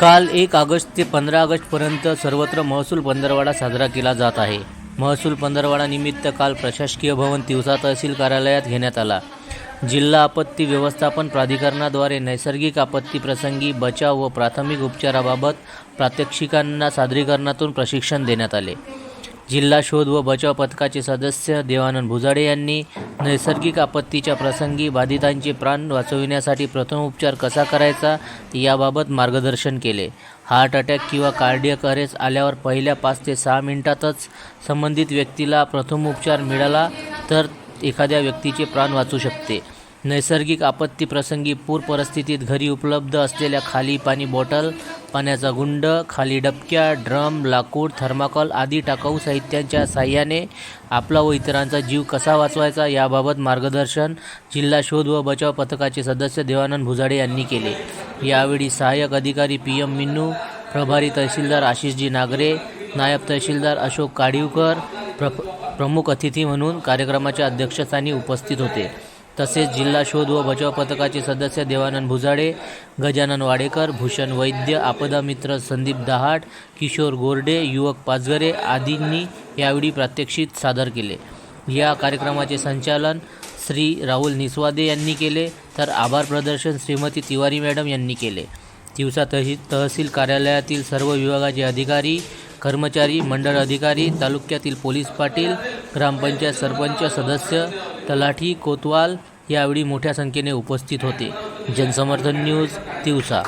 काल एक ऑगस्ट ते पंधरा ऑगस्टपर्यंत सर्वत्र महसूल पंधरवाडा साजरा केला जात आहे. महसूल पंधरवाडा निमित्त काल प्रशासकीय भवन तिवसा तहसील कार्यालयात घेण्यात आला. जिल्हा आपत्ती व्यवस्थापन प्राधिकरणाद्वारे नैसर्गिक आपत्तीप्रसंगी बचाव व प्राथमिक उपचाराबाबत प्रात्यक्षिकांना सादरीकरणातून प्रशिक्षण देण्यात आले. जिल्हा शोध व बचाव पथकाचे सदस्य देवानंद भुजाडे यांनी नैसर्गिक आपत्तीच्या प्रसंगी बाधितांचे प्राण वाचविण्यासाठी प्रथमोपचार कसा करायचा याबाबत मार्गदर्शन केले. हार्ट अटॅक किंवा कार्डियक अरेस्ट आल्यावर पहिल्या पाच ते सहा मिनिटातच संबंधित व्यक्तीला प्रथमोपचार मिळाला तर एखाद्या व्यक्तीचे प्राण वाचू शकते. नैसर्गिक आपत्ती प्रसंगी पूर परिस्थितीत घरी उपलब्ध असलेल्या खाली पाणी बॉटल पाण्याचा गुंड खाली डबक्या ड्रम लाकूड थर्माकॉल आदी टाकाऊ साहित्यांच्या साह्याने आपला व इतरांचा जीव कसा वाचवायचा याबाबत मार्गदर्शन जिल्हा शोध व बचाव पथकाचे सदस्य देवानंद भुजाडे यांनी केले. यावेळी सहाय्यक अधिकारी पी एम मिन्नू प्रभारी तहसीलदार आशिषजी नागरे नायब तहसीलदार अशोक काडिवकर प्र प्रमुख अतिथी म्हणून कार्यक्रमाच्या अध्यक्षस्थानी उपस्थित होते. तसेच जिल्हा शोध व बचाव पथकाचे सदस्य देवानंद भुजाडे गजानन वाडेकर भूषण वैद्य आपदा मित्र संदीप दहाट किशोर गोरडे युवक पाचगरे आदींनी यावेळी प्रात्यक्षिक सादर केले. या कार्यक्रमाचे संचालन श्री राहुल निस्वादे यांनी केले तर आभार प्रदर्शन श्रीमती तिवारी मॅडम यांनी केले. तिवसा तहसील तहसील कार्यालयातील सर्व विभागाचे अधिकारी कर्मचारी मंडळ अधिकारी तालुक्यातील पोलीस पाटील ग्रामपंचायत सरपंच सदस्य तलाठी कोतवाल यावेळी मोठ्या संख्येने उपस्थित होते. जनसमर्थन न्यूज दिवसा